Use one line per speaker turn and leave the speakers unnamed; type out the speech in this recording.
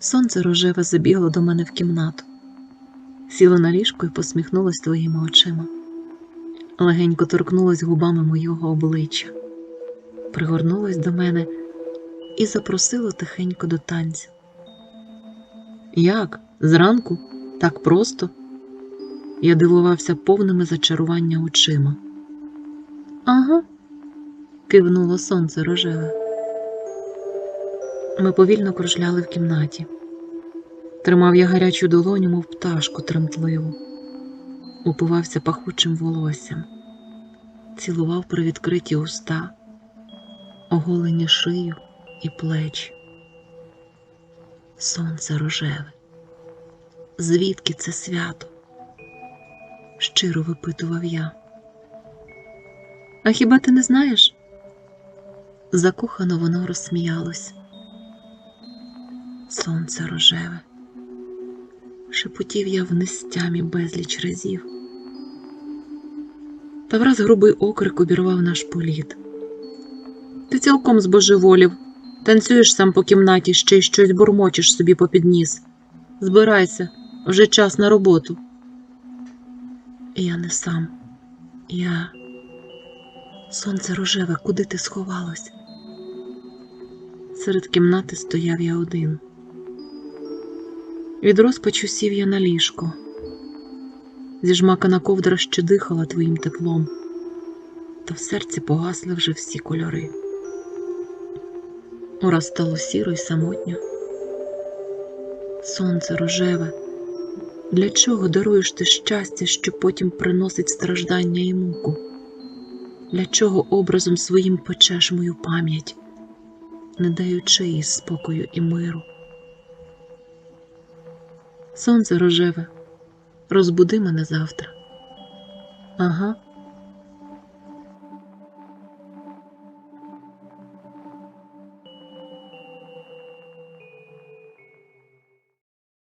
Сонце рожеве забігло до мене в кімнату, сіло на ліжко і посміхнулось твоїми очима. Легенько торкнулось губами мого обличчя, пригорнулось до мене і запросило тихенько до танцю. Як? Зранку? Так просто? Я дивувався повними зачарування очима. Ага, кивнуло сонце рожеве. Ми повільно кружляли в кімнаті. Тримав я гарячу долоню, мов пташку тремтливу, упивався пахучим волоссям, цілував привідкриті уста, оголені шию і плечі. Сонце рожеве. Звідки це свято? щиро випитував я. А хіба ти не знаєш? Закохано воно розсміялось. Сонце рожеве, шепотів я в нестямі безліч разів. Та враз грубий окрик обірвав наш політ. Ти цілком збожеволів, танцюєш сам по кімнаті, ще й щось бурмочеш собі попід ніс. Збирайся, вже час на роботу. Я не сам. Я. Сонце рожеве, куди ти сховалась? Серед кімнати стояв я один. Від розпачу сів я на ліжко. Зіжмакана ковдра ще дихала твоїм теплом, та в серці погасли вже всі кольори. Ураз стало сіро й самотньо. Сонце рожеве, для чого даруєш ти щастя, що потім приносить страждання і муку? Для чого образом своїм печеш мою пам'ять, не даючи їй спокою і миру? Сонце рожеве, розбуди мене завтра. Ага,